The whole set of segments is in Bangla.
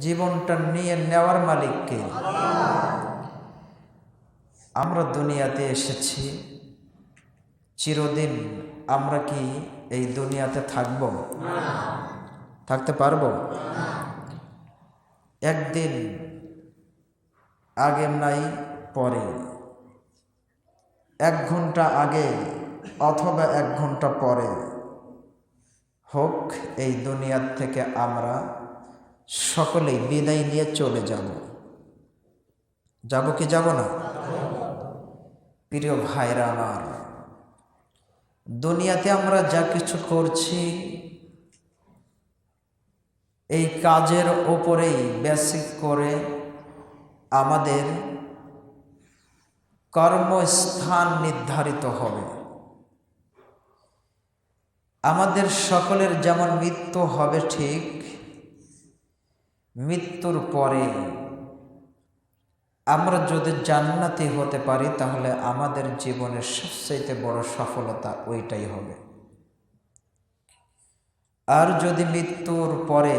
জীবনটা নিয়ে নেওয়ার মালিককে। আমরা দুনিয়াতে এসেছি, চিরদিন আমরা কি এই দুনিয়াতে থাকব? থাকতে পারব? একদিন আগে নাই পরে। এক ঘণ্টা আগে অথবা এক ঘণ্টা পরে। হোক, এই দুনিয়ার থেকে আমরা সকলেই বিদায় নিয়ে চলে যাব। যাব কি যাব না? প্রিয় ভাইরা আমার, দুনিয়াতে আমরা যা কিছু করছি, এই কাজের ওপরেই বেসিক করে আমাদের কর্মস্থান নির্ধারিত হবে। আমাদের সকলের যেমন মৃত্যু হবে ঠিক মৃত্যুর পরে আমরা যদি জান্নাতি হতে পারি, তাহলে আমাদের জীবনের সবচাইতে বড় সফলতা ওইটাই হবে। আর যদি মৃত্যুর পরে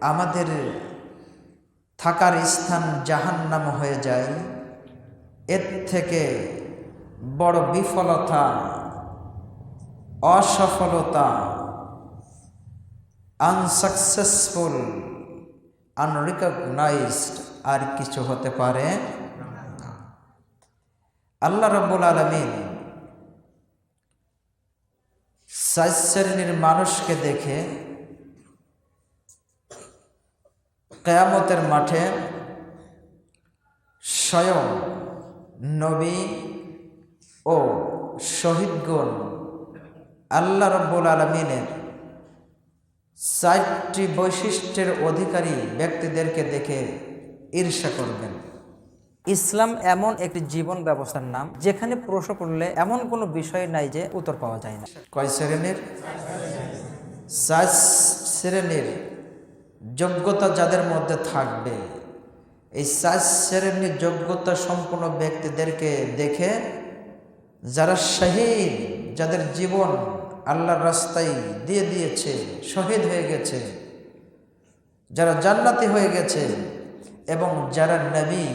আমাদের থাকার স্থান জাহান্নাম হয়ে যায়, এর থেকে বড় বিফলতা, অসফলতা, আনসাকসেসফুল আনরিকগনাইজড আর কিছু হতে পারে আল্লাহ রব্বুল আলমিন সাইজ শ্রেণির মানুষকে দেখে কেয়ামতের মাঠে স্বয়ং নবী ও শহীদগণ আল্লাহ রব্বুল আলমিনের চারটি বৈশিষ্ট্যের অধিকারী ব্যক্তিদেরকে দেখে ঈর্ষা করবেন। ইসলাম এমন একটি জীবন ব্যবস্থার নাম, যেখানে প্রশ্ন করলে এমন কোনো বিষয় নাই যে উত্তর পাওয়া যায় না। কয় শ্রেণির? শ্রেণির যোগ্যতা যাদের মধ্যে থাকবে, এই চার শ্রেণির যোগ্যতা সম্পন্ন ব্যক্তিদেরকে দেখে যারা শাহীন যাদের জীবন আল্লাহর রাস্তায় দিয়ে দিয়েছে, শহীদ হয়ে গেছে, যারা জান্নাতি হয়ে গেছে এবং যারা নবী,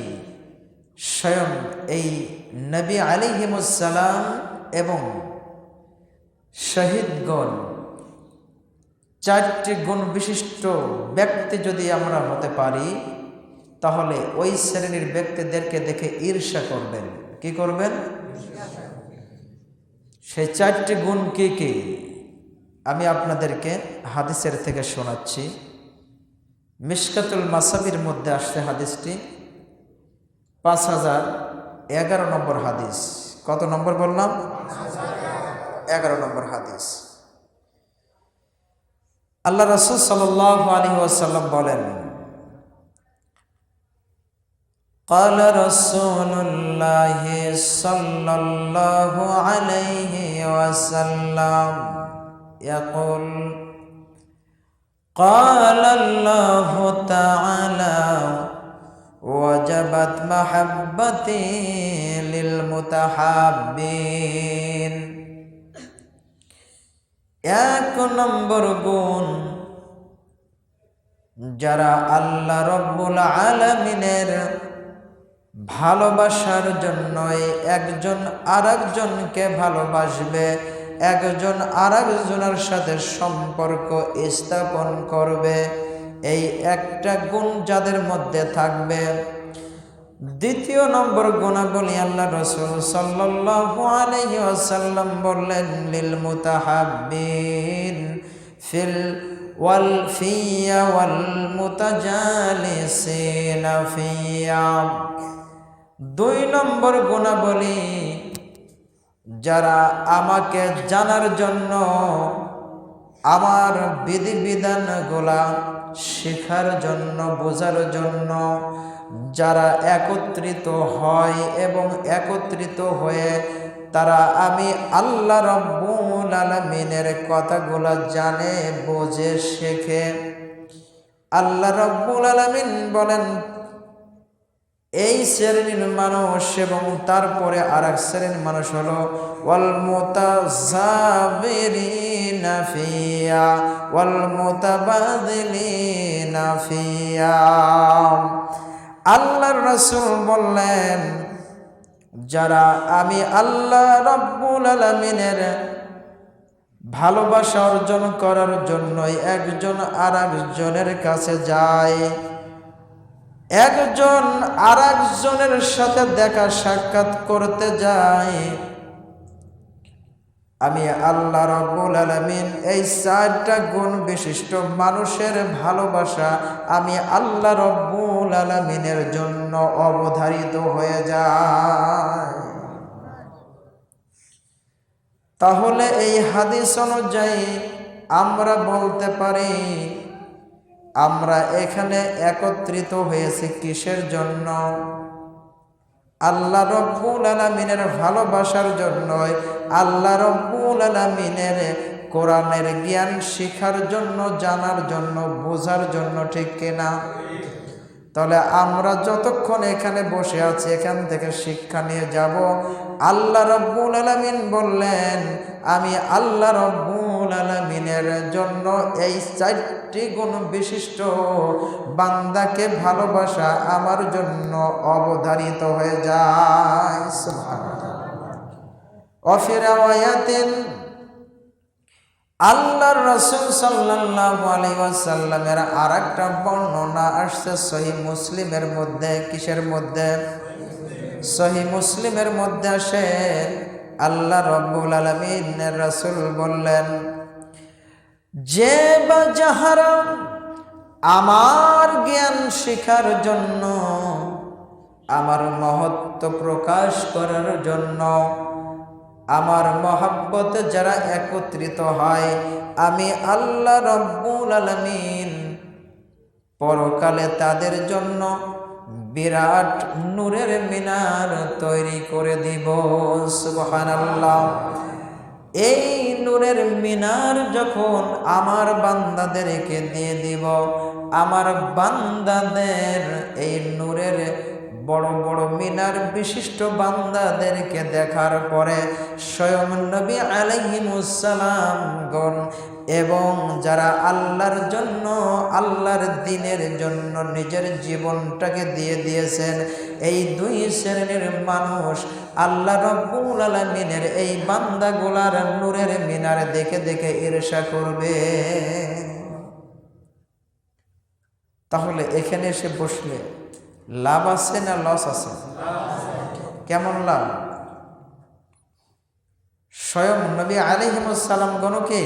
স্বয়ং এই নবী আলিহিমুসালাম এবং শহীদগণ, চারটি গুণ বিশিষ্ট ব্যক্তি যদি আমরা হতে পারি, তাহলে ওই শ্রেণির ব্যক্তিদেরকে দেখে ঈর্ষা করবেন। কি করবেন? সেই চারটি গুণ কি কি? আমি আপনাদেরকে হাদিসের থেকে শোনাচ্ছি। মিশকাতুল মাসাবির মধ্যে আসছে হাদিসটি। পাঁচ হাজার এগারো নম্বর হাদিস। কত নম্বর বললাম? এগারো নম্বর হাদিস। আল্লাহ রসুল সাল আলী ওয়াসাল্লাম বলেন قال رسول الله صلى الله عليه وسلم يقول قال الله تعالى وجبت محبتي للمتحابين এক নম্বর গুণ যারা আল্লাহ রব্বুল আলমিনের ভালোবাসার জন্যই একজন আরেকজনকে ভালোবাসবে, একজন আর আরেকজনের সাথে সম্পর্ক স্থাপন করবে। এই একটা গুণ যাদের মধ্যে থাকবে। দ্বিতীয় নম্বর গুণাবলী আল্লাহ রসুল ওয়াসাল্লাম বললেন, লিল মুতাহাব্বিন ফিল ওয়াল ফিয়া ওয়াল মুতাজালিসিনা ফিয়া। দুই নম্বর গুণাবলী, যারা আমাকে জানার জন্য আমার বিধিবিধানগুলা শেখার জন্য, বোঝার জন্য যারা একত্রিত হয় এবং একত্রিত হয়ে তারা আমি আল্লাহ রব্বুল আলমিনের কথাগুলো জানে, বোঝে, শেখে। আল্লাহ রব্বুল আলমিন বলেন এই শ্রেণির মানুষ এবং তারপরে আর এক শ্রেণির মানুষ হলো আল্লাহর রাসূল বললেন, যারা আমি আল্লাহ রব্বুল আলামিনের ভালোবাসা অর্জন করার জন্যই একজন আর একজনের কাছে যায় একজন আর একজনের সাথে দেখা সাক্ষাৎ করতে যায়। আমি আল্লাহ রব্বুল আলমিন এই চারটা গুণ বিশিষ্ট মানুষের ভালোবাসা আমি আল্লাহ রব্বুল আলমিনের জন্য অবধারিত হয়ে যায়। তাহলে এই হাদিস অনুযায়ী আমরা বলতে পারি আমরা এখানে একত্রিত হয়েছি কিসের জন্য? আল্লাহ রব্বুল আলমিনের ভালোবাসার জন্যই, আল্লাহ রব্বুল আলমিনের কোরআনের জ্ঞান শেখার জন্য, জানার জন্য, বোঝার জন্য, ঠিক কিনা? তাহলে আমরা যতক্ষণ এখানে বসে আছি, এখান থেকে শিক্ষা নিয়ে যাব। আল্লাহ রব্বুল আলমিন বললেন, আমি আল্লাহ রব্বুল আলমিনের জন্য এই চারটি গুণ বিশিষ্ট বান্দাকে ভালোবাসা আমার জন্য অবধারিত হয়ে যায়। অফিরাওয়ায়াতিন আল্লাহর রসুল সাল্লাল্লাহু আলাইহি ওয়াসাল্লামের আর একটা বর্ণনা আসছে সহি মুসলিমের মধ্যে, কিসের মধ্যে? সহি মুসলিমের মধ্যে আসে, আল্লাহ রব্বুল আলমিনের রসুল বললেন, যে বা যাহারা আমার জ্ঞান শিখার জন্য, আমার মহত্ব প্রকাশ করার জন্য আমার মহাব্বত যারা একত্রিত হয়, আমি আল্লাহ রব্বুল আলমিন। পরকালে তাদের জন্য বিরাট নূরের মিনার তৈরি করে দিব, সুবহানাল্লাহ। এই নূরের মিনার যখন আমার বান্দাদেরকে দিয়ে দিব, আমার বান্দাদের এই নূরের বড় বড় মিনার বিশিষ্ট বান্দাদেরকে দেখার পরে স্বয়ং নবী আলাইহিমুসালামগণ এবং যারা আল্লাহর জন্য, আল্লাহর দিনের জন্য নিজের জীবনটাকে দিয়ে দিয়েছেন, এই দুই শ্রেণির মানুষ আল্লাহ রব্বুল আলমিনের এই বান্দাগুলার নূরের মিনার দেখে দেখে ঈর্ষা করবে। তাহলে এখানে এসে বসলে লাভ আছে না লস আছে? কেমন লাভ? স্বয়ং নবী আলিহিমসালাম গণকে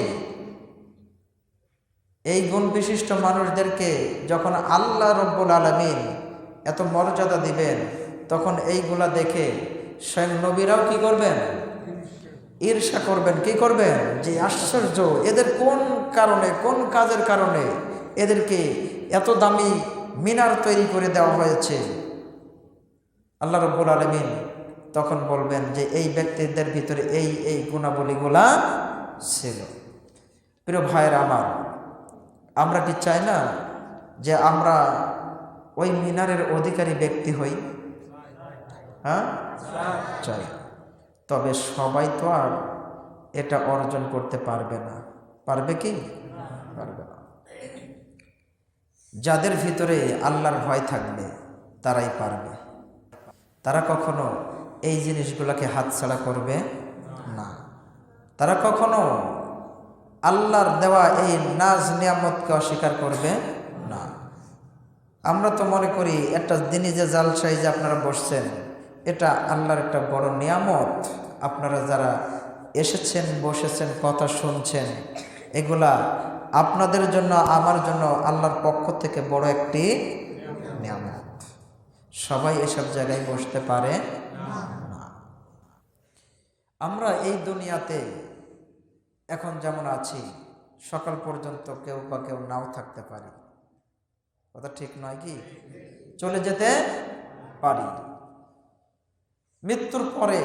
এই গুণ বিশিষ্ট মানুষদেরকে যখন আল্লাহ রব্বুল আলমিন এত মর্যাদা দিবেন, তখন এইগুলা দেখে স্বয়ং নবীরাও কি করবেন? ঈর্ষা করবেন। কি করবেন? যে আশ্চর্য, এদের কোন কারণে, কোন কাজের কারণে এদেরকে এত দামি মিনার তৈরি করে দেওয়া হয়েছে। আল্লাহ রব্বুল আলমিন তখন বলবেন যে, এই ব্যক্তিদের ভিতরে এই এই গুণাবলীগুলা ছিল। প্রিয় ভাইয়ের আমার, আমরা কি চাই না যে আমরা ওই মিনারের অধিকারী ব্যক্তি হই? হ্যাঁ? চাই। তবে সবাই তো আর এটা অর্জন করতে পারবে না। পারবে কি? পারবে না। যাদের ভিতরে আল্লাহর ভয় থাকবে, তারাই পারবে। তারা কখনো এই জিনিসগুলোকে হাতছাড়া করবে না। তারা কখনো আল্লাহর দেওয়া এই নাজ নিয়ামতকে অস্বীকার করবে না। আমরা তো মনে করি একটা দিনই যে জালসাই যে আপনারা বসছেন, এটা আল্লাহর একটা বড় নিয়ামত। আপনারা যারা এসেছেন, বসেছেন, কথা শুনছেন এগুলা আপনাদের জন্য, আমার জন্য আল্লাহর পক্ষ থেকে বড় একটি নিয়ামত। সবাই এসব জায়গায় বসতে পারে আমরা এই দুনিয়াতে এখন যেমন আছি, সকাল পর্যন্ত কেউ বা কেউ নাও থাকতে পারি। কথা ঠিক নয় কি? চলে যেতে পারি। মৃত্যুর পরে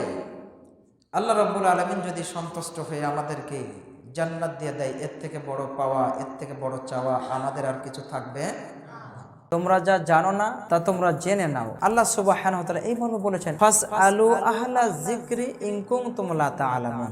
আল্লাহ রব্বুল আলমিন যদি সন্তুষ্ট হয়ে আমাদেরকে জান্নাত দিয়ে দেয়, এর থেকে বড় পাওয়া, এর থেকে বড় চাওয়া আমাদের আর কিছু থাকবে তোমরা যা জানো না, তা তোমরা জেনে নাও। আল্লাহ সুবাহ এই মর্মে বলেছেন ফাস আলু আহলা জিক্রি ইনকুম তোমলা তা আলামুন